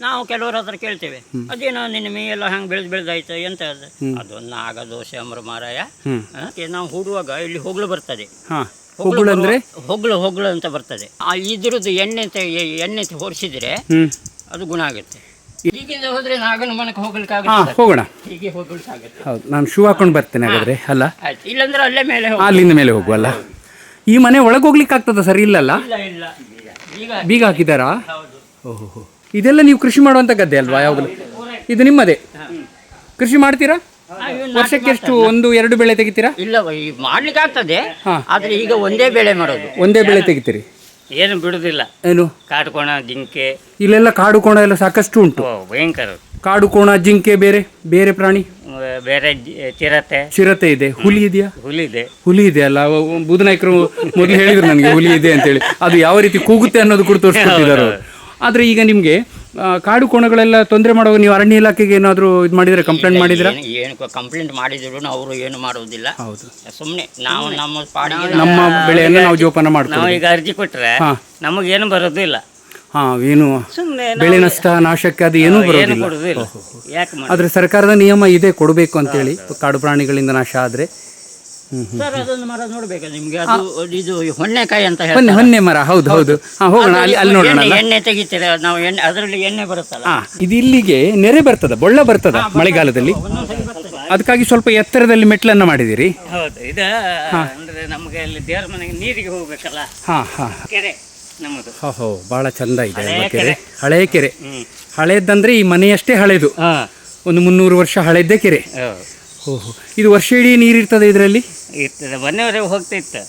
ನಾವು ಕೆಲವರ ಹತ್ರ ಕೇಳ್ತೇವೆ. ಅದೇನೋ ನಿನ್ನ ಮೇಯೆಲ್ಲ ಹಂಗೆ ಬೆಳೆದು ಬೆಳೆದಾಯ್ತು ಎಂತ ಅದು? ಅದೊಂದು ನಾಗ ದೋಸೆ ಅಮರ ಮಾರಾಯ. ನಾವು ಹೂಡುವಾಗ ಇಲ್ಲಿ ಹೊಗಳು ಬರ್ತದೆ. ಹಾ. ಹೊಗಳು ಅಂದ್ರೆ? ಹೊಗಳು ಹೊಗಳು ಅಂತ ಬರ್ತದೆ. ಆ ಇದ್ರದ್ದು ಎಣ್ಣೆ ಎಣ್ಣೆ ಹೊರಿಸಿದ್ರೆ ಅದು ಗುಣ ಆಗುತ್ತೆ. ಈಗಿಂದ ಹೋದ್ರೆ ನಾಗನ ಮನಕ್ಕೆ ಹೋಗ್ಲಿಕ್ಕೆ ಹಾಂ ಆಗುತ್ತೆ ಹೋಗೋಣ. ಹೀಗೆ ಹೋಗ್ಲಿಕ್ಕಾಗುತ್ತೆ. ಹೌದು ನಾನು ಶೂ ಹಾಕೊಂಡು ಬರ್ತೇನೆ ಹಾಗಾದ್ರೆ ಅಲ್ಲ? ಆಯ್ತು ಇಲ್ಲಾಂದ್ರೆ ಅಲ್ಲೇ ಮೇಲೆ ಅಲ್ಲಿಂದ ಮೇಲೆ ಹೋಗುವಲ್ಲ ಈ ಮನೆ ಒಳಗೆ ಹೋಗ್ಲಿಕ್ಕೆ ಆಗ್ತದ ಸರ್ ಇಲ್ಲಲ್ಲ? ಬೀಗ ಹಾಕಿದಾರಾ ಓಹೋ ಇದೆಲ್ಲ ನೀವು ಕೃಷಿ ಮಾಡುವಂಥ ಗದ್ದೆ ಅಲ್ವಾ? ಯಾವಾಗಲೂ? ಇದು ನಿಮ್ಮದೇ? ಕೃಷಿ ಮಾಡ್ತೀರಾ? ವರ್ಷಕ್ಕೆ ಎಷ್ಟು? ಒಂದು ಎರಡು ಬೆಳೆ ತೆಗಿತೀರಾ? ಇಲ್ಲ ಮಾಡ್ಲಿಕ್ಕೆ ಆಗ್ತದೆ. ಹಾ. ಆದ್ರೆ ಈಗ ಒಂದೇ ಬೆಳೆ ಮಾಡೋದು. ಒಂದೇ ಬೆಳೆ ತೆಗಿತೀರಿ? ಏನು ಬಿಡುದಿಲ್ಲ. ಏನು? ಕಾಟ್ಕೋಣ ಜಿಂಕೆ. ಇಲ್ಲೆಲ್ಲ ಕಾಡು ಕೋಣ ಎಲ್ಲ ಸಾಕಷ್ಟು ಉಂಟು. ಭಯಂಕರ. ಕಾಡು ಕೋಣ ಜಿಂಕೆ ಬೇರೆ ಬೇರೆ ಪ್ರಾಣಿ? ಬೇರೆ ಚಿರತೆ. ಚಿರತೆ ಇದೆ. ಹುಲಿ ಇದೆಯಾ? ಹುಲಿ ಇದೆ. ಹುಲಿ ಇದೆ ಅಲ್ಲ. ಬುಧನಾಯಕರು ಮೊದಲು ಹೇಳಿದ್ರು ನನಗೆ ಹುಲಿ ಇದೆ ಅಂತೇಳಿ. ಅದು ಯಾವ ರೀತಿ ಕೂಗುತ್ತೆ ಅನ್ನೋದು ಕೂಡ ತೋರಿಸ್ಕೊಟ್ಟಿದ್ದಾರೆ. ಆದ್ರೆ ಈಗ ನಿಮಗೆ ಕಾಡು ಕೋಣಗಳೆಲ್ಲ ತೊಂದರೆ ಮಾಡುವಾಗ ನೀವು ಅರಣ್ಯ ಇಲಾಖೆಗೆ ಏನಾದರೂ ಇದು ಮಾಡಿದ್ರೆ ಕಂಪ್ಲೇಂಟ್ ಮಾಡಿದ್ರ ಏನು- ಕಂಪ್ಲೇಂಟ್ ಮಾಡಿದ್ರು ಅವರು ಏನು ಮಾಡುವುದಿಲ್ಲ. ಹೌದು. ಸುಮ್ಮನೆ ನಾವು ನಮ್ಮ ಪಾಡಿಗೆ ನಮ್ಮ ಬೆಳೆಯನ್ನು ನಾವು ಜೋಪಾನ ನಾವು ಈಗ ಅರ್ಜಿ ಕೊಟ್ಟರೆ. ನಮಗೇನು ಬರೋದು ಇಲ್ಲ. ಹಾ ಏನು ಬೆಳೆ ನಷ್ಟ ನಾಶಕ್ಕೆ ಅದು ಏನೂ ಬರೋದಿಲ್ಲ. ಆದ್ರೆ ಸರ್ಕಾರದ ನಿಯಮ ಇದೆ ಕೊಡಬೇಕು ಅಂತೇಳಿ ಕಾಡು ಪ್ರಾಣಿಗಳಿಂದ ನಾಶ ಆದ್ರೆ. ಸರ್ ಅದೊಂದು ಮರ ನೋಡ್ಬೇಕಾ ನಿಮ್ಗೆ? ಅದು ಇದು ಹೊನ್ನೆಕಾಯಿ ಅಂತ ಹೊನ್ನೆ ಹೊನ್ನೆ ಮರ ಹೌದು ಹೌದು. ಹಾ ಹೋಗೋಣ ಅಲ್ಲಿ ಅಲ್ಲಿ ನೋಡೋಣ ಎಣ್ಣೆ- ಅಲ್ಲ? ಎಣ್ಣೆ ತೆಗಿತೀರ? ನಾವು ಎಣ್ಣೆ ಅದರಲ್ಲಿ ಎಣ್ಣೆ ಬರುತ್ತಲ್ಲ? ಹಾ ಇದು ಇಲ್ಲಿಗೆ ನೆರೆ ಬರ್ತದ ಬೊಳ್ಳ ಬರ್ತದ ಮಳೆಗಾಲದಲ್ಲಿ? ಅದಕ್ಕಾಗಿ ಸ್ವಲ್ಪ ಎತ್ತರದಲ್ಲಿ ಮೆಟ್ಲನ್ನ ಮಾಡಿದಿರಿ. ಹೌದು ಇದು ಅಂದ್ರೆ ನಮಗೆ ಅಲ್ಲಿ ದೇವ್ರ ಮನೆಗೆ ನೀರಿಗೆ ಹೋಗ್ಬೇಕಲ್ಲ? ಹಾ ಹಾ. ಕೆರೆ ನಮ್ಮದು. ಹೋ ಬಹಳ ಚಂದ ಇದೆ ಹಳೆಯ ಅಲ್ವಾ ಕೆರೆ? ಕೆರೆ. ಹಳೆಯ ಕೆರೆ. ಹಳೆಯದಂದ್ರೆ ಈ ಮನೆಯಷ್ಟೇ ಹಳೆದು. ಹಾ. ಒಂದು ಮುನ್ನೂರು ವರ್ಷ ಹಳೆಯದ್ದೇ ಕೆರೆ. ಹೌದು. ಓಹೋ. ಇದು ವರ್ಷ ಇಡೀ ನೀರಿರ್ತದೆ ಇದರಲ್ಲಿ? ಇರ್ತದೆ. ಮೊನ್ನೆವರೆಗೆ ಹೋಗ್ತಿತ್ತು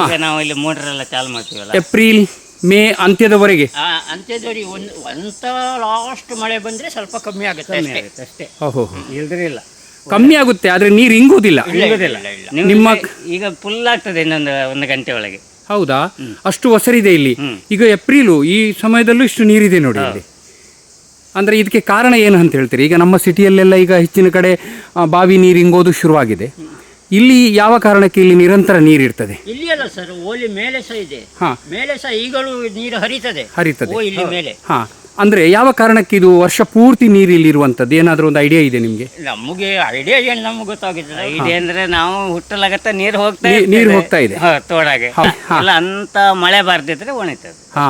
ಈಗ ನಾವು ಇಲ್ಲಿ ಮೋಟರ್ ಎಲ್ಲ ಚಾಲು ಮಾಡ್ತೀವಲ್ಲ? ಏಪ್ರಿಲ್ ಮೇ ಅಂತ್ಯದವರೆಗೆ? ಆ ಅಂತ್ಯದವರಿ ಒಂದು ಅಂತ ಲಾಸ್ಟ್ ಮಳೆ ಬಂದ್ರೆ ಸ್ವಲ್ಪ ಕಮ್ಮಿ ಆಗುತ್ತೆ ಅಷ್ಟೇ. ಅಷ್ಟೇ. ಓಹೋ. ಇಲ್ಲ. ಕಮ್ಮಿ ಆಗುತ್ತೆ ಆದ್ರೆ ನೀರು ಇಂಗುವುದಿಲ್ಲ ಸಿಗೋದಿಲ್ಲ ನಿಮ್ಮ- ನಿಮ್ಮ ಈಗ ಫುಲ್ ಆಗ್ತದೆ ಇನ್ನೊಂದು ಒಂದು ಗಂಟೆ ಒಳಗೆ. ಹೌದಾ? ಅಷ್ಟು ಒಸರಿದೆ ಇಲ್ಲಿ. ಈಗ ಏಪ್ರಿಲು ಈ ಸಮಯದಲ್ಲೂ ಇಷ್ಟು ನೀರಿದೆ ನೋಡಿ ಇಲ್ಲಿ. ಅಂದ್ರೆ ಇದಕ್ಕೆ ಕಾರಣ ಏನು ಅಂತ ಹೇಳ್ತೀರಿ? ಈಗ ನಮ್ಮ ಸಿಟಿಯಲ್ಲೆಲ್ಲ ಈಗ ಹೆಚ್ಚಿನ ಕಡೆ ಆ, ಬಾವಿ ನೀರು ಇಂಗೋದು ಶುರುವಾಗಿದೆ. ಇಲ್ಲಿ ಯಾವ ಕಾರಣಕ್ಕೆ ಇಲ್ಲಿ ನಿರಂತರ ನೀರಿರ್ತದೆ ಇಲ್ಲಿ ಅಲ್ಲ ಸರ್ ಓಲಿ ಮೇಲೆ ಸಹ ಇದೆ. ಹಾ. ಮೇಲೆ ಸಹ ಈಗಲೂ ನೀರು ಹರಿತದೆ. ಹರಿತದೆ. ಓ ಇಲ್ಲಿ ಮೇಲೆ. ಹಾ. ಅಂದ್ರೆ ಯಾವ ಕಾರಣಕ್ಕೆ ಇದು ವರ್ಷ ಪೂರ್ತಿ ನೀರು ಇಲ್ಲಿ ಇರುವಂತದ್ದು ಏನಾದರೂ ಒಂದು ಐಡಿಯಾ ಇದೆ ನಿಮಗೆ? ನಮಗೆ ಐಡಿಯಾ ಏನು ನಮ್ಗೆ ಗೊತ್ತಾಗಿಲ್ಲ ಇದೆ ಅಂದ್ರೆ ನಾವು ಹುಟ್ಟಲಾಗತ್ತ ನೀರು ಹೋಗ್ತಾ ನೀ- ನೀರು ಇರ್ತದೆ. ಹೋಗ್ತಾ ಇದೆ. ಹಾ, ತೋಡಾಗೆ. ಹಾ, ಹಾ. ಇಲ್ಲ ಅಂತ ಮಳೆ ಬರ್ದಿದ್ರೆ ಒಣಿತದೆ. ಹಾ.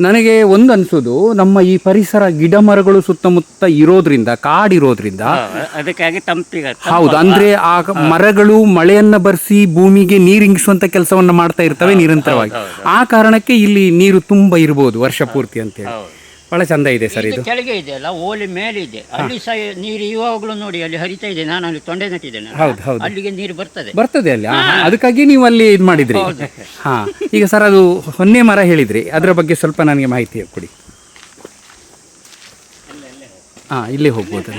ನನಗೆ ಒಂದು ಅನ್ಸೋದು ನಮ್ಮ ಈ ಪರಿಸರ ಗಿಡ ಮರಗಳು ಸುತ್ತಮುತ್ತ ಇರೋದ್ರಿಂದ ಕಾಡಿರೋದ್ರಿಂದ ಅದಕ್ಕಾಗಿ ತಂಪಿಗೆ ಹೌದು ಅಂದ್ರೆ ಆ ಮರಗಳು ಮಳೆಯನ್ನ ಬರ್ಸಿ ಭೂಮಿಗೆ ನೀರಿಂಗಿಸುವಂತ ಕೆಲಸವನ್ನ ಮಾಡ್ತಾ ಇರ್ತವೆ ನಿರಂತರವಾಗಿ. ಆ ಕಾರಣಕ್ಕೆ ಇಲ್ಲಿ ನೀರು ತುಂಬಾ ಇರಬಹುದು ವರ್ಷ ಪೂರ್ತಿ ಅಂತೇಳಿ. ಬಹಳ ಚಂದ ಇದೆ ಸರ್ ಇದು ಇದು. ಕೆಳಗೆ ಇದೆ ಅಲ್ಲ ಓಲಿ ಮೇಲೆ ಇದೆ ಅಲ್ಲಿ ಸಹ ನೀರು ಇವಾಗಲೂ ನೋಡಿ ಅಲ್ಲಿ ಹರಿತಾ ಇದೆ. ನಾನು ಅಲ್ಲಿ ತೊಂಡೆ ನಟ್ಟಿದ್ದೇನೆ ಹೌದು ಹೌದು. ಅಲ್ಲಿಗೆ ನೀರು ಬರ್ತದೆ. ಬರ್ತದೆ ಅಲ್ಲಿ. ಅದಕ್ಕಾಗಿ ನೀವು ಅಲ್ಲಿ ಇದು ಮಾಡಿದ್ರಿ. ಹಾ ಈಗ ಸರ್ ಅದು ಹೊನ್ನೆ ಮರ ಹೇಳಿದ್ರಿ. ಅದರ ಬಗ್ಗೆ ಸ್ವಲ್ಪ ನನಗೆ ಮಾಹಿತಿ ಕೊಡಿ. ಹಾ ಇಲ್ಲೇ ಹೋಗ್ಬೋದು.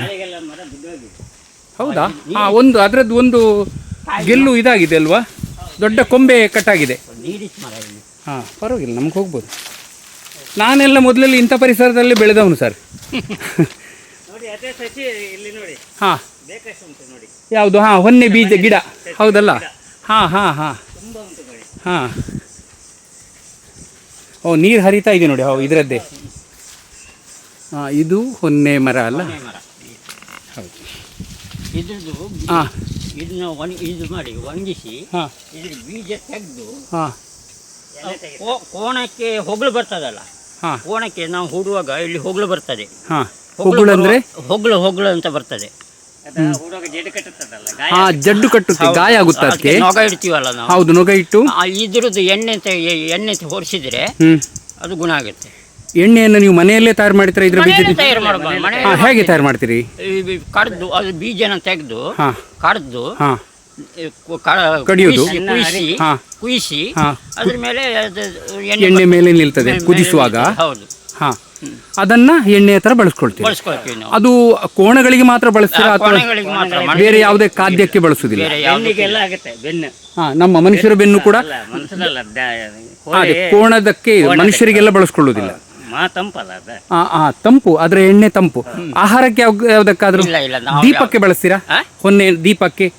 ಹೌದಾ? ಹಾ ಒಂದು ಅದರದ್ದು ಒಂದು ಗೆಲ್ಲು ಇದಾಗಿದೆ ಅಲ್ವಾ? ದೊಡ್ಡ ಕೊಂಬೆ ಕಟ್ಟಾಗಿದೆ. ನೀರಿಸ್ ಮರ ಇಲ್ಲಿ. ಹಾ ಪರವಾಗಿಲ್ಲ ನಮ್ಗೆ ಹೋಗ್ಬೋದು. ನಾನೆಲ್ಲ ಮೊದಲಲ್ಲಿ ಇಂಥ ಪರಿಸರದಲ್ಲಿ ಬೆಳೆದವನು ಸರ್. ಹಾಂ. ಯಾವುದು? ಹಾ ಹೊನ್ನೆ ಬೀಜ ಗಿಡ. ಹೌದಲ್ಲ? ಹಾ ಹಾ ಹಾ. ಹಾಂ. ಓ ನೀರು ಹರಿತಾ ಇದೆ ನೋಡಿ ಹೌ ಇದರದ್ದೇ. ಹಾಂ ಇದು ಹೊನ್ನೆ ಮರ ಅಲ್ಲ? ಹೌದು. ಇದ್ರದ್ದು ಹಾ. ಇದನ್ನ ಒಣ ಇದು ಮಾಡಿ ಒಣಗಿಸಿ ಹಾ. ಇದ್ರ ಬೀಜ ತೆಗೆದು ಹಾ. ಕೋಣಕ್ಕೆ ಹೊಗಳು ಬರ್ತದಲ್ಲ. ಹಾ. ಕೋಣಕ್ಕೆ ನಾವು ಹೂಡುವಾಗ ಇಲ್ಲಿ ಹೊಗಳು ಬರ್ತದೆ. ಹಾ. ಹೊಗಳು ಹೊಗಳು ಅಂದ್ರೆ? ಹೊಗಳು ಹೊಗಳು ಅಂತ ಬರ್ತದೆ. ಅದ ಹುಡುಗ ಜಡಿ ಕಟ್ಟುತ್ತದಲ್ಲ ಗಾಯ ಹಾ ಜಡ್ಡು ಕಟ್ಟುತ್ತೆ ಗಾಯ ಆಗುತ್ತೆ ಅದಕ್ಕೆ ಅದಕ್ಕೆ? ನೊಗ ಇಡ್ತೀವಲ್ಲ ನಾವು. ಹೌದು ನೊಗ ಇಟ್ಟು? ಆ ಇದ್ರದ್ದು ಎಣ್ಣೆ ತೆ- ಎ- ಎಣ್ಣೆ ಹೊರಿಸಿದ್ರೆ ಅದು ಗುಣ ಆಗುತ್ತೆ. ಎಣ್ಣೆಯನ್ನು ನೀವು ಮನೆಯಲ್ಲೇ ತಯಾರು ಮಾಡ್ತೀರಾ ಇದ್ರ ಬೀಜ ಮನೆಯಲ್ಲೇ ತಯಾರು ಮಾಡ್ಬೋದು ಮನೆ ಹಾ ಹೇಗೆ ತಯಾರು ಮಾಡ್ತೀರಿ? ಕಡ್ದು ಅದು ಬೀಜನ ತೆಗೆದು ಹಾ. ಕಡ್ದು ಹಾ. ಈ ಕಡಿಯೋದು? ಕುಯ್ಸಿ- ಕುಯ್ಸಿ ಹಾ. ಕುಯ್ಸಿ ಹಾ. ಅದ್ರ ಮೇಲೆ ಅದು ಎಣ್ಣೆ ಮೇಲೆ ನಿಲ್ತದೆ ಮೇಲೆ ಕುದಿಸುವಾಗ. ನಿಲ್ತದೆ. ಹೌದು. ಹಾ. ಅದನ್ನ ಎಣ್ಣೆ ತರ ಬಳಸ್ಕೊಳ್ತೀವಿ. ಬಳಸ್ಕೊಳ್ತೀವಿ ನಾವು. ಅದು ಕೋಣಗಳಿಗೆ ಮಾತ್ರ ಬಳಸ್ತೀರಾ ಅಥವಾ ಕೋಣೆಗಳಿಗೆ ಮಾತ್ರ ಬೇರೆ ಯಾವುದೇ ಖಾದ್ಯಕ್ಕೆ ಬಳಸುದಿಲ್ಲ ಬೇರೆ ಯಾವ್ದು ಬೆನ್ನಿಗೆಲ್ಲ ಆಗುತ್ತೆ ಬೆನ್ನು. ಹಾ ನಮ್ಮ ಮನುಷ್ಯರ ಬೆನ್ನು ಕೂಡ ಅಲ್ಲ ಅದೇ ಕೋಣದಕ್ಕೆ ಇದು, ಮನುಷ್ಯರಿಗೆಲ್ಲ ಬಳಸ್ಕೊಳ್ಳುವುದಿಲ್ಲ. ಮಾ ತಂಪಲ್ಲ ಅದ. ಆ ಆ ತಂಪು ಆದ್ರೆ ಎಣ್ಣೆ ತಂಪು. ಆಹಾರಕ್ಕೆ ಯಾವ್- ಯಾವ್ದಕ್ಕಾದ್ರೂ ಇಲ್ಲ ಇಲ್ಲ ನಾವು ದೀಪಕ್ಕೆ ಬಳಸ್ತೀರಾ? ಆ? ಹೊನ್ನೆ ದೀಪಕ್ಕೆ?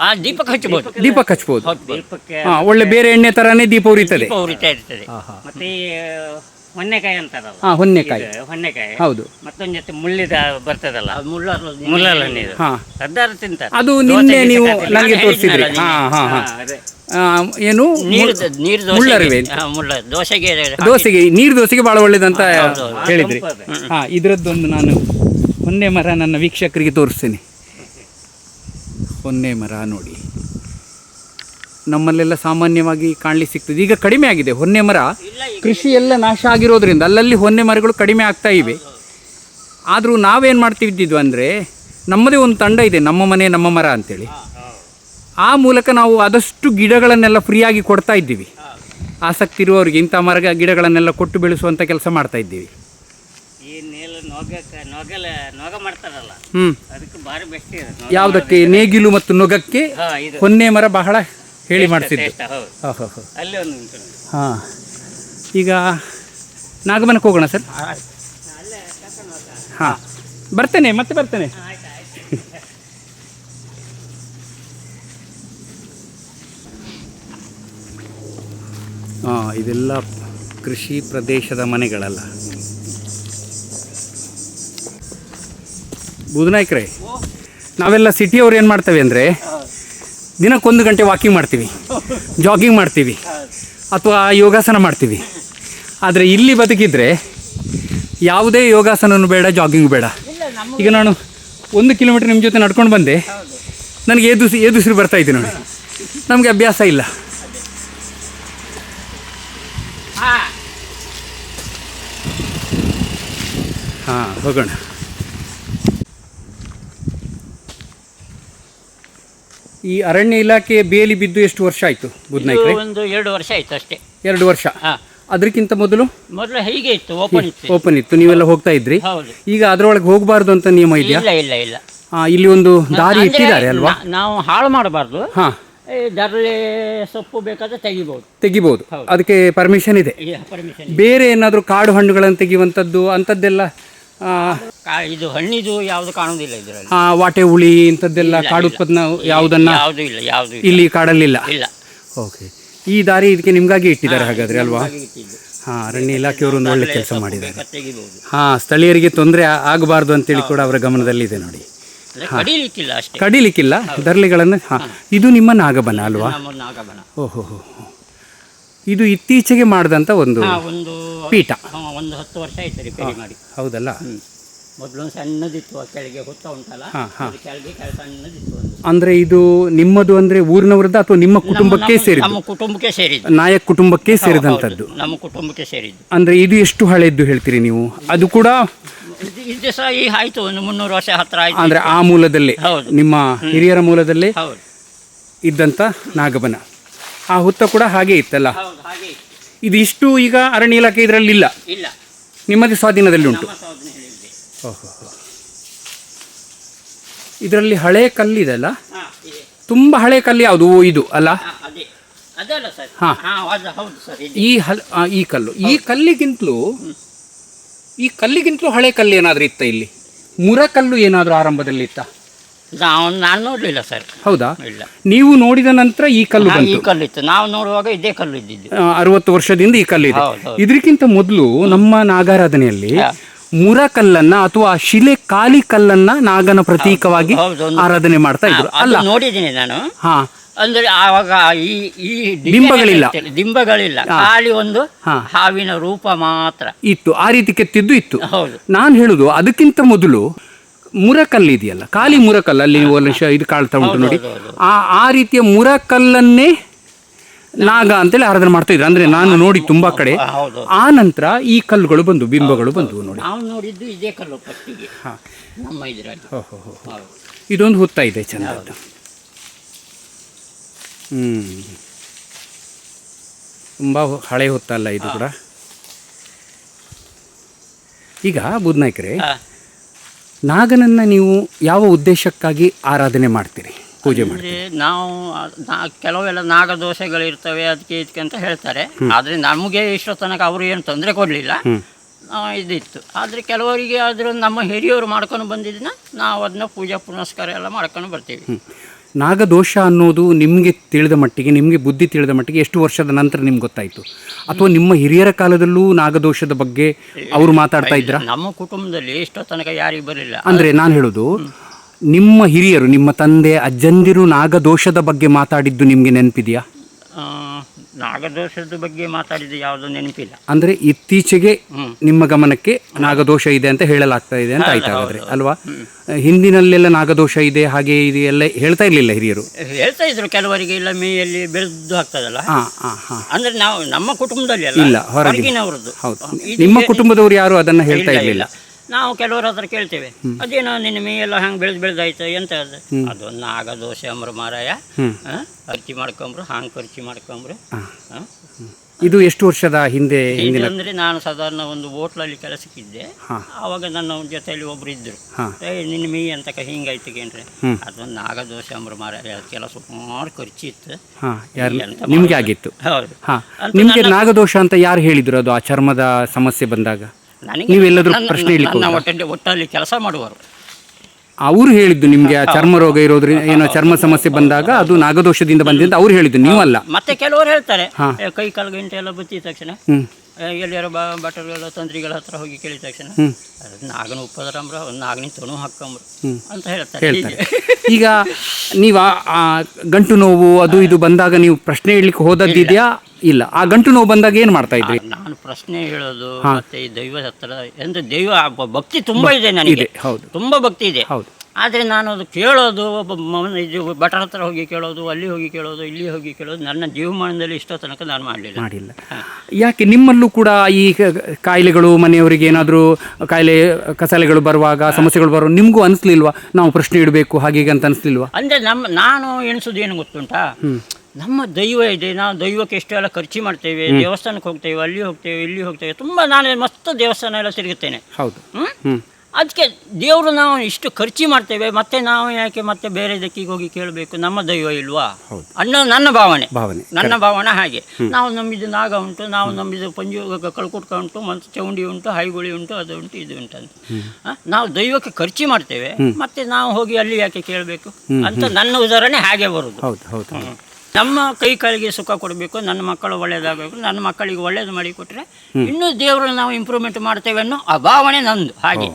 ಆ ದೀಪಕ್ಕೆ ಹಚ್ಚಬಹುದು ದೀಪಕ್ಕೆ ಹಚ್ಬೋದು. ಹೌದು. ದೀಪಕ್ಕೆ ಹಾ ಒಳ್ಳೆ ಬೇರೆ ಎಣ್ಣೆ ತರಾನೇ ದೀಪ ಉರಿತದೆ. ದೀಪ ಉರಿತಾ ಇರ್ತದೆ ಮತ್ತೆ ಈ ಹೊನ್ನೆಕಾಯಿ ಅಂತಾರಲ್ಲ? ಹಾ ಹೊನ್ನೆಕಾಯಿ. ಇದು ಹೊನ್ನೆಕಾಯಿ. ಹೌದು. ಮತ್ತೊಂದ್ ಜೊತೆ ಮುಳ್ಳಿದ ಬರ್ತದಲ್ಲ? ಮುಳ್ಳಲ್ಲ ನೀರು ಹಾ. ಅದಾರು ತಿಂತಾರೆ. ಅದು ನಿನ್ನೆ ದೋಸೆಗೆ ನೀವು ನನಗೆ ನಾನು ತೋರಿಸಿದ್ರಿ. ಹಾ ಹಾ ಹಾ. ಹಾ, ಅದೇ. ಆ, ಏನು? ನೀರು ನೀರು ಮುಳ್ಳರಿವೆ. ದೋಸೆಗೆ ಹಾ, ಮುಳ್ಳ ದೋಸೆಗೆ ದೋಸೆಗೆ ನೀರು ದೋಸೆಗೆ ಬಹಳ ಒಳ್ಳೇದಂತ. ಹೇಳಿದ್ರಿ. ಹಾ ಇದರದ್ದೊಂದು ನಾನು ಹೊನ್ನೆ ಮರ ನನ್ನ ವೀಕ್ಷಕರಿಗೆ ತೋರಿಸ್ತೀನಿ. ಹೊನ್ನೆ ಮರ ನೋಡಿ. ನಮ್ಮಲ್ಲೆಲ್ಲ ಸಾಮಾನ್ಯವಾಗಿ ಕಾಣಲಿಕ್ಕೆ ಸಿಗ್ತದೆ. ಈಗ ಕಡಿಮೆ ಆಗಿದೆ. ಹೊನ್ನೆ ಮರ ಕೃಷಿ ಎಲ್ಲ ನಾಶ ಆಗಿರೋದ್ರಿಂದ ಅಲ್ಲಲ್ಲಿ ಹೊನ್ನೆ ಮರಗಳು ಕಡಿಮೆ ಆಗ್ತಾ ಇವೆ. ಆದರೂ ನಾವೇನು ಮಾಡ್ತಿದ್ದಿದ್ವು ಅಂದರೆ ನಮ್ಮದೇ ಒಂದು ತಂಡ ಇದೆ, ನಮ್ಮ ಮನೆ, ನಮ್ಮ ಮರ ಅಂತೇಳಿ. ಆ ಮೂಲಕ ನಾವು ಆದಷ್ಟು ಗಿಡಗಳನ್ನೆಲ್ಲ ಫ್ರೀಯಾಗಿ ಕೊಡ್ತಾ ಇದ್ದೀವಿ. ಆಸಕ್ತಿ ಇರುವವರಿಗೆ ಇಂಥ ಮರ, ಗಿಡಗಳನ್ನೆಲ್ಲ ಕೊಟ್ಟು ಬೆಳೆಸುವಂಥ ಕೆಲಸ ಮಾಡ್ತಾ ಇದ್ದೀವಿ. ಈ ನೇಲ ನೋಗ ನೋಗಲ ನೋಗ ಮಾಡ್ತಾರಲ್ಲ. ಇದೆ ಯಾವುದಕ್ಕೆ? ನೇಗಿಲು ಮತ್ತು ನೊಗಕ್ಕೆ ಹೊನ್ನೆ ಮರ ಬಹಳ ಹೇಳಿ ಮಾಡ್ತಿದ್ದೆ ಹಾಂ ಈಗ ನಾಗಮನಕ್ಕೆ ಹೋಗೋಣ ಸರ್? ಹಾಂ ಬರ್ತೇನೆ ಮತ್ತೆ ಬರ್ತೇನೆ. ಹಾಂ ಇದೆಲ್ಲ ಕೃಷಿ ಪ್ರದೇಶದ ಮನೆಗಳಲ್ಲ. ಬುಧನಾಯ್ಕರೇ, ನಾವೆಲ್ಲ ಸಿಟಿಯವ್ರು ಏನು ಮಾಡ್ತೇವೆ ಅಂದರೆ ದಿನಕ್ಕೊಂದು ಗಂಟೆ ವಾಕಿಂಗ್ ಮಾಡ್ತೀವಿ ಜಾಗಿಂಗ್ ಮಾಡ್ತೀವಿ, ಅಥವಾ ಯೋಗಾಸನ ಮಾಡ್ತೀವಿ. ಆದರೆ ಇಲ್ಲಿ ಬದುಕಿದ್ರೆ ಯಾವುದೇ ಯೋಗಾಸನವೂ ಬೇಡ ಜಾಗಿಂಗ್ ಬೇಡ. ಈಗ ನಾನು ಒಂದು ಕಿಲೋಮೀಟರ್ ನಿಮ್ಮ ಜೊತೆ ನಡ್ಕೊಂಡು ಬಂದೆ, ನನಗೆ ಏದುಸಿ, ಏದುಸಿರು ಬರ್ತಾ ಇದ್ದೀನಿ ನೋಡಿ. ನಮಗೆ ಅಭ್ಯಾಸ ಇಲ್ಲ. ಹಾಂ, ಹೋಗೋಣ. ಈ ಅರಣ್ಯ ಇಲಾಖೆ ಬೇಲಿ ಬಿದ್ದು ಎಷ್ಟು ವರ್ಷ ಆಯಿತು ಬುದ್ನಾಯ್ಕ್ರೆ ಒಂದು ಎರಡು ವರ್ಷ ಆಯ್ತು ಅಷ್ಟೇ. ಎರಡು ವರ್ಷ? ಹಾ. ಅದಕ್ಕಿಂತ ಮೊದಲು? ಮೊದಲು ಹೀಗೆ ಇತ್ತು ಓಪನ್ ಇತ್ತು. ಓಪನ್ ಇತ್ತು. ನೀವೆಲ್ಲ ಹೋಗ್ತಾ ಇದ್ರಿ? ಹೌದು. ಈಗ ಅದರೊಳಗೆ ಹೋಗಬಾರ್ದು ಅಂತ ನಿಯಮ ಇದೆಯಾ? ಇಲ್ಲ ಇಲ್ಲ ಇಲ್ಲ. ಆ, ಇಲ್ಲಿ ಒಂದು ದಾರಿ ಅಂದ್ರೆ ಇಟ್ಟಿದ್ದಾರೆ ಅಲ್ವಾ? ನಾ- ನಾವು ಹಾಳು ಮಾಡಬಾರ್ದು. ಹಾ. ದರಳೆ ಸೊಪ್ಪು ಬೇಕಾದ್ರೆ ತೆಗಿಬಹುದು ತೆಗಿಬಹುದು ಅದಕ್ಕೆ ಪರ್ಮಿಷನ್ ಇದೆ. ಪರ್ಮಿಷನ್ ಬೇರೆ ಏನಾದರೂ ಕಾಡು ಹಣ್ಣುಗಳನ್ನು ತೆಗೆಯುವಂಥದ್ದು ಅಂಥದ್ದೆಲ್ಲ ಆ, ಇದು ಹಣ್ಣಿದು ಯಾವ್ದು ಕಾಣೋದಿಲ್ಲ ಇದರಲ್ಲಿ. ಆ, ವಾಟೆ ಹುಳಿ ಇಂಥದ್ದೆಲ್ಲ ಕಾಡು ಉತ್ಪನ್ನ ಯಾವುದನ್ನ ಯಾವುದು ಇಲ್ಲ ಯಾವುದು ಇಲ್ಲ. ಇಲ್ಲಿ ಕಾಡಲ್ಲಿಲ್ಲ? ಇಲ್ಲ. ಓಕೆ. ಈ ದಾರಿ ಇದಕ್ಕೆ ನಿಮ್ಗಾಗಿ ಇಟ್ಟಿದ್ದಾರೆ ಹಾಗಾದ್ರೆ ಅಲ್ವಾ? ಹಾಗೆ ಇಟ್ಟಿದ್ದು. ಹಾ ಅರಣ್ಯ ಇಲಾಖೆಯವರು ಒಂದು ಒಳ್ಳೆ ಕೆಲಸ ಮಾಡಿದ್ದಾರೆ. ಬೇಕಾದ್ರೆ ತೆಗಿಬಹುದು ಹಾ ಸ್ಥಳೀಯರಿಗೆ ತೊಂದರೆ ಆಗಬಾರ್ದು ಅಂತೇಳಿ ಕೂಡ ಅವರ ಗಮನದಲ್ಲಿದೆ ನೋಡಿ. ಅಂದ್ರೆ ಕಡಿಲಿಕ್ಕಿಲ್ಲ ಅಷ್ಟೇ. ಕಡಿಲಿಕ್ಕಿಲ್ಲ ದರ್ಲಿಗಳನ್ನು ಹಾ ಇದು ನಿಮ್ಮ ನಾಗಬನ ಅಲ್ವಾ? ನಮ್ಮ ನಾಗಬನ. ಓಹೋ ಹೋ ಹೋ. ಇದು ಇತ್ತೀಚೆಗೆ ಮಾಡಿದಂಥ ಒಂದು ಹಾ, ಒಂದು ಪೀಠ. ಹಾ, ಒಂದು ಹತ್ತು ವರ್ಷ ಆಯ್ತು ರಿಪೇರಿ ಮಾಡಿ. ಹೌದಲ್ಲ? ಮೊದಲು ಸಣ್ಣದಿತ್ತು ಆ ಕೆಳಗೆ ಹುತ್ತ ಉಂಟಲ್ಲ? ಹಾ, ಹಾ. ಅದು ಕೆಳಗೆ ಕೆಳ ಸಣ್ಣದಿತ್ತು ಒಂದು. ಅಂದ್ರೆ ಇದು ನಿಮ್ಮದು ಅಂದ್ರೆ ಊರಿನವರದ್ದು ಅಥವಾ ನಿಮ್ಮ ಕುಟುಂಬಕ್ಕೆ ಸೇರಿ ಸೇರಿದ್ದು? ನಮ್ಮ ಕುಟುಂಬಕ್ಕೆ ಸೇರಿದ್ದು. ನಾಯಕ್ ಕುಟುಂಬಕ್ಕೆ ಸೇರಿದಂಥದ್ದು. ಹೌದು, ನಮ್ಮ ಕುಟುಂಬಕ್ಕೆ ಸೇರಿದ್ದು. ಅಂದ್ರೆ ಇದು ಎಷ್ಟು ಹಳೆಯದ್ದು ಹೇಳ್ತೀರಿ ನೀವು? ಅದು ಕೂಡ ಇದು ಇದು ಸಹ ಈ ಆಯ್ತು ಒಂದು ಮುನ್ನೂರು ವರ್ಷ ಹತ್ರ ಆಯ್ತು. ಅಂದ್ರೆ ಆ ಮೂಲದಲ್ಲಿ ಹೌದು. ನಿಮ್ಮ ಹಿರಿಯರ ಮೂಲದಲ್ಲಿ ಹೌದು. ಇದ್ದಂಥ ನಾಗಬನ. ಆ ಹುತ್ತ ಕೂಡ ಹಾಗೆ ಇತ್ತಲ್ಲ? ಹೌದು ಹಾಗೆ ಇತ್ತು. ಇದು ಇಷ್ಟು ಈಗ ಅರಣ್ಯ ಇಲಾಖೆ ಇದರಲ್ಲಿ ಇಲ್ಲ. ಇಲ್ಲ ನಿಮ್ಮದೇ ಸ್ವಾಧೀನದಲ್ಲಿ ಉಂಟು. ನಮ್ಮ. ಇದರಲ್ಲಿ ಹಳೆ ಕಲ್ಲಿದೆಲ್ಲ ಹಾ, ಇದೆ. ತುಂಬ ಹಳೆ ಕಲ್ಲು ಯಾವುದು? ಓ, ಇದು ಅಲ್ಲ? ಹಾ, ಅದೇ. ಅದಲ್ಲ ಸರ್. ಹಾ. ಹಾ ಅದು ಹೌದು ಸರ್ ಇದೆ. ಈ ಹಲ್ ಆ, ಈ ಕಲ್ಲು. ಈ ಕಲ್ಲಿಗಿಂತಲೂ ಈ ಕಲ್ಲಿಗಿಂತಲೂ ಹಳೆ ಕಲ್ಲು ಏನಾದರೂ ಇತ್ತ ಇಲ್ಲಿ? ಮುರಕಲ್ಲು ಏನಾದರೂ ಆರಂಭದಲ್ಲಿ ಇತ್ತ? ನಾವು ನಾನು ನೋಡಲಿಲ್ಲ ಸರ್. ಹೌದಾ? ಇಲ್ಲ. ನೀವು ನೋಡಿದ ನಂತರ ಈ ಕಲ್ಲು ಈ ಕಲ್ಲು ಕಲ್ಲಿತ್ತು ನಾವು ನೋಡುವಾಗ ಇದೇ ಕಲ್ಲು ಇದ್ದಿದ್ದು. ಆ, ಅರವತ್ತು ವರ್ಷದಿಂದ ಈ ಕಲ್ಲು ಇದೆ. ಹೌದು. ಇದಕ್ಕಿಂತ ಮೊದಲು ನಮ್ಮ ನಾಗಾರಾಧನೆಯಲ್ಲಿ ಹಾ. ಮುರ ಕಲ್ಲನ್ನ ಅಥವಾ ಶಿಲೆ ಕಾಲಿ ಕಲ್ಲನ್ನ ನಾಗನ ಪ್ರತೀಕವಾಗಿ ಹೌದು, ಒಂದು- ಆರಾಧನೆ ಮಾಡ್ತಾ ಇದ್ರು. ಅದು ಅಲ್ಲ. ನೋಡಿದ್ದೀನಿ ನಾನು. ಹಾ. ಅಂದ್ರೆ ಆವಾಗ ಈ ಈ design ದಿಂಬಗಳಿಲ್ಲ. ಇರ್ತಿಲ್ಲ. ದಿಂಬಗಳಿಲ್ಲ. ಖಾಲಿ ಒಂದು ಹಾ. ಹಾವಿನ ರೂಪ ಮಾತ್ರ. ಇತ್ತು. ಆ ರೀತಿ ಕೆತ್ತಿದ್ದು ಇತ್ತು. ಹೌದು. ನಾನು ಹೇಳುದು ಅದಕ್ಕಿಂತ ಮೊದಲು ಮುರಕಲ್ಲು ಇದೆಯಲ್ಲ ಖಾಲಿ ಮುರಕಲ್ಲು ಅಲ್ಲಿ ಒಂದು ಇದು ಕಾಳ್ತಾ ಉಂಟು ನೋಡಿ. ಆ ಆ ರೀತಿಯ ಮುರಕಲ್ಲನ್ನೇ ನಾಗ ಅಂತೇಳಿ ಆರಾಧನೆ ಮಾಡ್ತಾ ಇದ್ರು. ಅಂದ್ರೆ ನಾನು ನೋಡಿ ತುಂಬಾ ಕಡೆ ಆ ನಂತರ ಈ ಕಲ್ಲುಗಳು ಬಂದು ಬಿಂಬಗಳು ಬಂದು ನೋಡಿ. ನಾವು ನೋಡಿದ್ದು ಇದೇ ಕಲ್ಲು ಫಸ್ಟಿಗೆ. ಹಾ. ನಮ್ಮ ಇದರಲ್ಲಿ. ಹೋ, ಹೋ, ಹೋ. ಹೌದು. ಇದೊಂದು ಹುತ್ತ ಇದೆ ಚಂದದ್ದು ಹ್ಮ್. ತುಂಬಾ ಹಳೆ ಹೊತ್ತಲ್ಲ ಇದು ಕೂಡ. ಈಗ ಬುದ್ನಾಯ್ಕರೇ. ನಾಗನನ್ನ ನೀವು ಯಾವ ಉದ್ದೇಶಕ್ಕಾಗಿ ಆರಾಧನೆ ಮಾಡ್ತೀರಿ? ಪೂಜೆ ಮಾಡಿ ಅಂದ್ರೆ ನಾವು ನಾ- ಕೆಲವೆಲ್ಲ ನಾಗದೋಷಗಳಿರ್ತವೆ ಅದಕ್ಕೆ ಇದಕ್ಕೆ ಅಂತ ಹೇಳ್ತಾರೆ. ಆದರೆ ನಮಗೆ ಇಷ್ಟೋ ತನಕ ಅವರು ಏನು ತೊಂದರೆ ಕೊಡಲಿಲ್ಲ. ಇದಿತ್ತು. ಆದರೆ ಕೆಲವರಿಗೆ ಆದರೂ ನಮ್ಮ ಹಿರಿಯವರು ಮಾಡ್ಕೊಂಡು ಬಂದಿದ್ದನ್ನ ನಾವು ಅದನ್ನ ಪೂಜಾ ಪುನಸ್ಕಾರ ಎಲ್ಲ ಮಾಡ್ಕೊಂಡು ಬರ್ತೀವಿ. ನಾಗದೋಷ ಅನ್ನೋದು ನಿಮಗೆ ತಿಳಿದ ಮಟ್ಟಿಗೆ ನಿಮಗೆ ಬುದ್ಧಿ ತಿಳಿದ ಮಟ್ಟಿಗೆ ಎಷ್ಟು ವರ್ಷದ ನಂತರ ನಿಮ್ಗೆ ಗೊತ್ತಾಯಿತು? ಅಥವಾ ನಿಮ್ಮ ಹಿರಿಯರ ಕಾಲದಲ್ಲೂ ನಾಗದೋಷದ ಬಗ್ಗೆ ಅವರು ಮಾತಾಡ್ತಾ ಇದ್ರ? ನಮ್ಮ ಕುಟುಂಬದಲ್ಲಿ ಎಷ್ಟೋ ತನಕ ಯಾರಿಗೂ ಬರಲಿಲ್ಲ. ಅಂದರೆ ನಾನು ಹೇಳೋದು ನಿಮ್ಮ ಹಿರಿಯರು ನಿಮ್ಮ ತಂದೆ ಅಜ್ಜಂದಿರು ನಾಗದೋಷದ ಬಗ್ಗೆ ಮಾತಾಡಿದ್ದು ನಿಮಗೆ ನೆನಪಿದೆಯಾ? ನಾಗದೋಷದ ಬಗ್ಗೆ ಮಾತಾಡಿದ ಯಾವ್ದು ನೆನಪಿಲ್ಲ. ಅಂದ್ರೆ ಇತ್ತೀಚೆಗೆ. ನಿಮ್ಮ ಗಮನಕ್ಕೆ ನಾಗದೋಷ ಇದೆ ಅಂತ ಹೇಳಲಾಗ್ತಾ ಇದೆ ಅಂತ ಆಯ್ತಾ ಹಾಗಾದ್ರೆ ಅಲ್ವಾ? ಹಿಂದಿನಲ್ಲೆಲ್ಲ ನಾಗದೋಷ ಇದೆ ಹಾಗೆ ಇದೆ ಎಲ್ಲ ಹೇಳ್ತಾ ಇರ್ಲಿಲ್ಲ ಹಿರಿಯರು? ಹೇಳ್ತಾ ಇದ್ರು ಕೆಲವರಿಗೆ ಇಲ್ಲ ಮೇಯಲ್ಲಿ ಬೆಳೆದು ಆಗ್ತದಲ್ಲ ಅಂದ್ರೆ ನಾವು ನಮ್ಮ ಕುಟುಂಬದಲ್ಲಿ ಇಲ್ಲ. ಹೊರಗಿನವರದ್ದು. ಹೌದು. ನಿಮ್ಮ ಕುಟುಂಬದವರು ಯಾರು ಅದನ್ನ ಹೇಳ್ತಾ ಇರಲಿಲ್ಲ. ನಾವು ಕೆಲವರ ಹತ್ರ ಕೇಳ್ತೇವೆ. ಅದೇನೋ ನಿನ್ನ ಮೇಯೆಲ್ಲ ಹಂಗೆ ಬೆಳೆದು ಬೆಳೆದಾಯ್ತು ಎಂತ ಅದು? ಅದೊಂದು ದೋಸೆ ಅಂಬ್ರು ಮಾರಾಯ. ಅರ್ಚಿ ಮಾಡ್ಕೊಂಬ್ರು ಹಾಂಗೆ ಖರ್ಚಿ ಮಾಡ್ಕೊಂಬ್ರು. ಇದು ಎಷ್ಟು ವರ್ಷದ ಹಿಂದೆ ಅಂದ್ರೆ ನಾನು ಸಾಧಾರಣ ಒಂದು ಹೋಟ್ಲಲ್ಲಿ ಕೆಲಸಕ್ಕಿದ್ದೆ. ಅವಾಗ ಆವಾಗ ನನ್ನ ಜೊತೆಯಲ್ಲಿ ಒಬ್ರು ಇದ್ರು. ನಿನ್ನ ಮೀ ಅಂತ ಹಿಂಗಾಯ್ತು ಕೇಂದ್ರೆ ಅದೊಂದು ನಾಗ ದೋಸೆ ಅಂಬ್ರು ಮಾರಾಯ. ಕೆಲಸ ಸುಮಾರು ಖರ್ಚಿ ಇತ್ತು ನಿಮ್ಗೆ ಆಗಿತ್ತು. ಹೌದು. ನಿಮಗೆ ನಾಗದೋಷ ಅಂತ ಯಾರು ಹೇಳಿದ್ರು ಅದು ಆ ಚರ್ಮದ ಸಮಸ್ಯೆ ಬಂದಾಗ? ನನಗೆ ನೀವೆಲ್ಲಾದ್ರೂ ನನ್ನ- ಪ್ರಶ್ನೆ ಇಡ್ಲಿಕ್ಕೆ ನನ್ನ ಹೋದ್ರಾ? ಒಟ್ಟಲ್ಲಿ ಒಟ್ಟಲ್ಲಿ ಕೆಲಸ ಮಾಡುವರು. ಅವರು ಹೇಳಿದ್ದು ನಿಮಗೆ ಆ ಚರ್ಮ ರೋಗ ಇರೋದ್ರಿಂದ ಏನೋ ಚರ್ಮ ಸಮಸ್ಯೆ ಬಂದಾಗ ಅದು ನಾಗದೋಷದಿಂದ ಬಂದಿದ್ದು ಅವ್ರು ಹೇಳಿದ್ದು ನೀವಲ್ಲ? ಮತ್ತೆ ಕೆಲವರು ಹೇಳ್ತಾರೆ. ಏ, ಕೈ ಕಾಲು ಗಂಟೆ ಎಲ್ಲ ಬತ್ತಿದ ತಕ್ಷಣ. ಹ್ಮ್. ಏ, ಎಲ್ಲಿಯಾರ ಬಾ ಭಟರುಗಳ ತಂತ್ರಿಗಳ ಹತ್ರ ಹೋಗಿ ಕೇಳಿದ ತಕ್ಷಣ. ಅದು ನಾಗನ ಉಪ್ಪದರಂಬ್ರ ನಾಗನಿ ತಣು ಹಾಕಂಬ್ರು ಅಂತ ಹೇಳ್ತಾರೆ. ಹೇಳ್ತಾರೆ. ಹೀಗೆ. ಈಗ ನೀವು ಆ- ಆ ಗಂಟು ನೋವು ಅದು ಇದು ಬಂದಾಗ ನೀವು ಪ್ರಶ್ನೆ ಇಡ್ಲಿಕ್ಕೆ ಹೋದದ್ದಿದೆಯಾ? ಇಲ್ಲ. ಆ ಗಂಟು ನೋವು ಬಂದಾಗ ಏನು ಮಾಡ್ತಾ ಇದ್ರಿ? ನಾನು ಪ್ರಶ್ನೆ ಹೇಳೋದು ಮತ್ತೆ ಈ ದೈವ ಹತ್ರ ಅಂದ್ರೆ ದೈವ ಬ- ಭಕ್ತಿ ತುಂಬಾ ಇದೆ ನನಗೆ. ಇದೆ ಹೌದು. ತುಂಬಾ ಭಕ್ತಿ ಇದೆ. ಹೌದು. ಆದ್ರೆ ನಾನು ಅದು ಕೇಳೋದು ಒಬ್ಬ ಮ- ಇದು ಭಟರ ಹತ್ರ ಹೋಗಿ ಕೇಳೋದು ಅಲ್ಲಿ ಹೋಗಿ ಕೇಳೋದು ಇಲ್ಲಿ ಹೋಗಿ ಕೇಳೋದು ನನ್ನ ಜೀವಮಾನದಲ್ಲಿ ಇಷ್ಟೋ ತನಕ ನಾನು ಮಾಡಲಿಲ್ಲ. ಮಾಡಿಲ್ಲ. ಯಾಕೆ ನಿಮ್ಮಲ್ಲೂ ಕೂಡ ಈ ಕ- ಕಾಯಿಲೆಗಳು ಮನೆಯವರಿಗೆ ಏನಾದರೂ ಕಾಯಿಲೆ ಕಸಾಲೆಗಳು ಬರುವಾಗ ಸಮಸ್ಯೆಗಳು ಬರುವಾಗ ನಿಮಗೂ ಅನಿಸ್ಲಿಲ್ವಾ? ನಾವು ಪ್ರಶ್ನೆ ಇಡಬೇಕು ಹಾಗೆ ಹೀಗೆ ಅಂತ ಅನಿಸ್ಲಿಲ್ವಾ? ಅಂದರೆ ನಮ್ಮ ನಾನು ಎಣಿಸೋದು ಏನು ಗೊತ್ತುಂಟಾ? ನಮ್ಮ ದೈವ ಇದೆ ನಾವು ದೈವಕ್ಕೆ ಎಷ್ಟು ಎಲ್ಲ ಖರ್ಚು ಮಾಡ್ತೇವೆ ದೇವಸ್ಥಾನಕ್ಕೆ ಹೋಗ್ತೇವೆ ಅಲ್ಲಿ ಹೋಗ್ತೇವೆ ಇಲ್ಲಿ ಹೋಗ್ತೇವೆ ತುಂಬ ನಾನು ಮಸ್ತ್ ದೇವಸ್ಥಾನ ಎಲ್ಲ ತಿರುಗುತ್ತೇನೆ. ಹೌದು? ಹ್ಞೂ ಅದಕ್ಕೆ ದೇವರು ನಾವು ಇಷ್ಟು ಖರ್ಚು ಮಾಡ್ತೇವೆ ಮತ್ತೆ ನಾವು ಯಾಕೆ ಮತ್ತೆ ಬೇರೆ ದಕ್ಕಿಗೆ ಹೋಗಿ ಕೇಳಬೇಕು? ನಮ್ಮ ದೈವ ಇಲ್ವಾ? ಅನ್ನೋದು ಅನ್ನೋ ನನ್ನ ಭಾವನೆ. ಭಾವನೆ ನನ್ನ ಭಾವನೆ ಹಾಗೆ. ನಾವು ನಮ್ಮಿದ್ದು ನಾಗ ಉಂಟು ನಾವು ನಂಬಿದ ಪಂಜು ಕಳ್ಕುಟ್ಕ ಉಂಟು ಮತ್ತು ಚೌಂಡಿ ಉಂಟು ಹೈಗುಳಿ ಉಂಟು ಅದು ಉಂಟು ಇದು ಉಂಟು ಅಂತ. ನಾವು ದೈವಕ್ಕೆ ಖರ್ಚು ಮಾಡ್ತೇವೆ ಮತ್ತೆ ನಾವು ಹೋಗಿ ಅಲ್ಲಿ ಯಾಕೆ ಕೇಳಬೇಕು? ಅಂತ ನನ್ನ ಉದಾಹರಣೆ ಹಾಗೆ ಬರುದು ಹೌದು ಹೌದು ನಮ್ಮ ಕೈ ಕಾಲಿಗೆ ಸುಖ ಕೊಡಬೇಕು ನನ್ನ ಮಕ್ಕಳು ಒಳ್ಳೇದಾಗಬೇಕು ನನ್ನ ಮಕ್ಕಳಿಗೆ ಒಳ್ಳೇದು ಮಾಡಿ ಕೊಟ್ಟರೆ ಇನ್ನೂ ದೇವರು ನಾವು ಇಂಪ್ರೂವ್ಮೆಂಟ್ ಮಾಡ್ತೇವೆ ಅನ್ನೋ ಆ ಭಾವನೆ ನಂದು ಹಾಗೆ.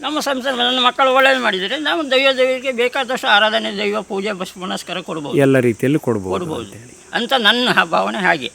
ನಮ್ಮ ಸಂಸಾರ ನನ್ನ ಮಕ್ಕಳು ಒಳ್ಳೇದು ಮಾಡಿದರೆ ನಾವು ದೈವ ದೈವಕ್ಕೆ ಬೇಕಾದಷ್ಟು ಆರಾಧನೆ ದೈವ ಪೂಜೆ ಬಸ್ ಪುನಸ್ಕಾರ ಕೊಡ್ಬೋದು. ಎಲ್ಲ ರೀತಿಯಲ್ಲಿ ಕೊಡ್ಬೋದು ಕೊಡ್ಬೋದು. ಅಂತ ನನ್ನ ಭಾವನೆ ಹಾಗೆ.